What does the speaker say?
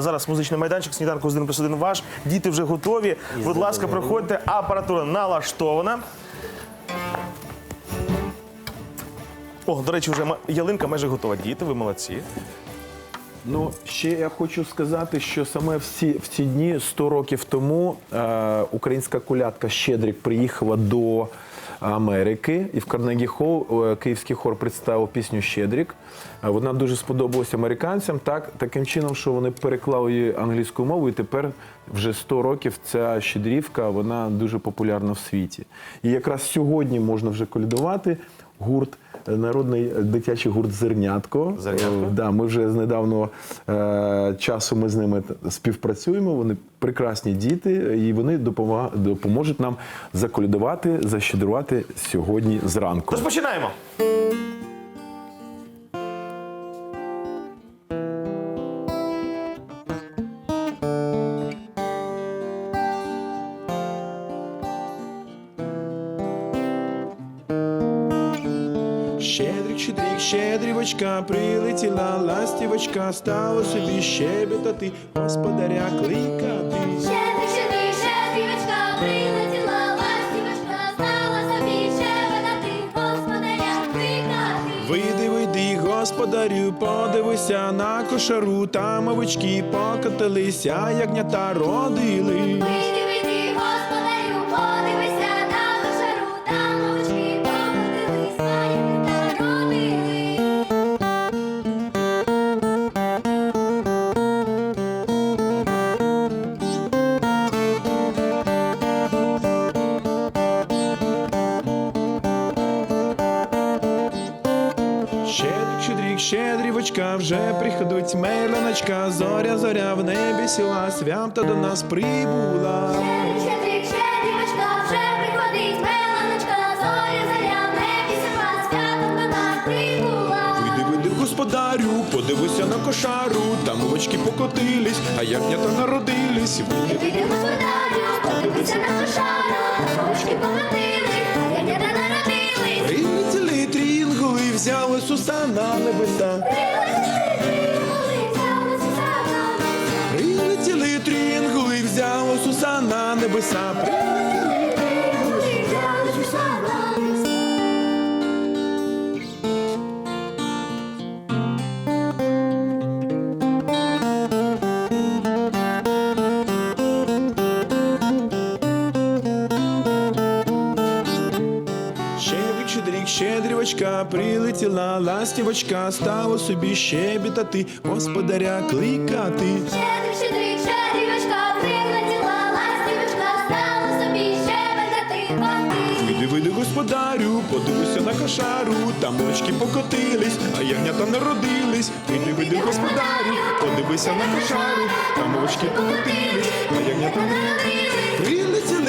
Зараз музичний майданчик, сніданку з 1 плюс 1 ваш. Діти вже готові. Будь ласка, проходьте. Апаратура налаштована. О, до речі, вже ма- ялинка майже готова. Діти, ви молодці. Ну, ще я хочу сказати, що саме в ці, в ці дні 100 років тому е, українська колядка Щедрик приїхала до Америки, і в Карнегі Холл е, київський хор представив пісню Щедрик. Е, Вона дуже сподобалась американцям, так таким чином, що вони переклали її англійською мовою. І тепер вже 100 років ця щедрівка вона дуже популярна в світі. І якраз сьогодні можна вже колядувати гурт. Народний дитячий гурт Зернятко. «Зернятко». Е, Да, ми вже з недавнього е, часу ми з ними співпрацюємо. Вони прекрасні діти, і вони допоможуть нам заколядувати, защедрувати сьогодні зранку. Тож починаємо. Щедрик, щедрик, щедрівочка, прилетіла ластівочка, стала собі щебетати, господаря кликати. Щедрик, щедрик, щедрівочка, прилетіла ластівочка, стала собі щебетати, господаря кликати. Вийди, вийди, господарю, подивися на кошару, там овечки покотилися, ягнята родили. Щедрівочка, вже приходить меляночка, зоря, зоря в небі сіла, свята до нас прибула. Щедрик, щедрівочка, вже приходить меланочка, зоря, зоря, в небі сіла, до нас прибула. Вийди, вийди, господарю, подивися на кошару, там овочки покотились, а ягнята народились. Вийди, Вийди, господарю, взяли суса на небеса. Прилетіли трінгули, взяли суса на небеса. Щедрівочка, прилетіла ластівочка, стало собі щебетати, господаря кликати. Щедрик, щедрик, щедрівочка, прилетіла ластівочка, стала собі щебетати води. Вийди, вийди, господарю, подивися на кошару, там очки покотились, а ягнята народились. Вийди, вийди, господарю, подивися на кошару, там очки покотились, а ягнята народились. Прилетіли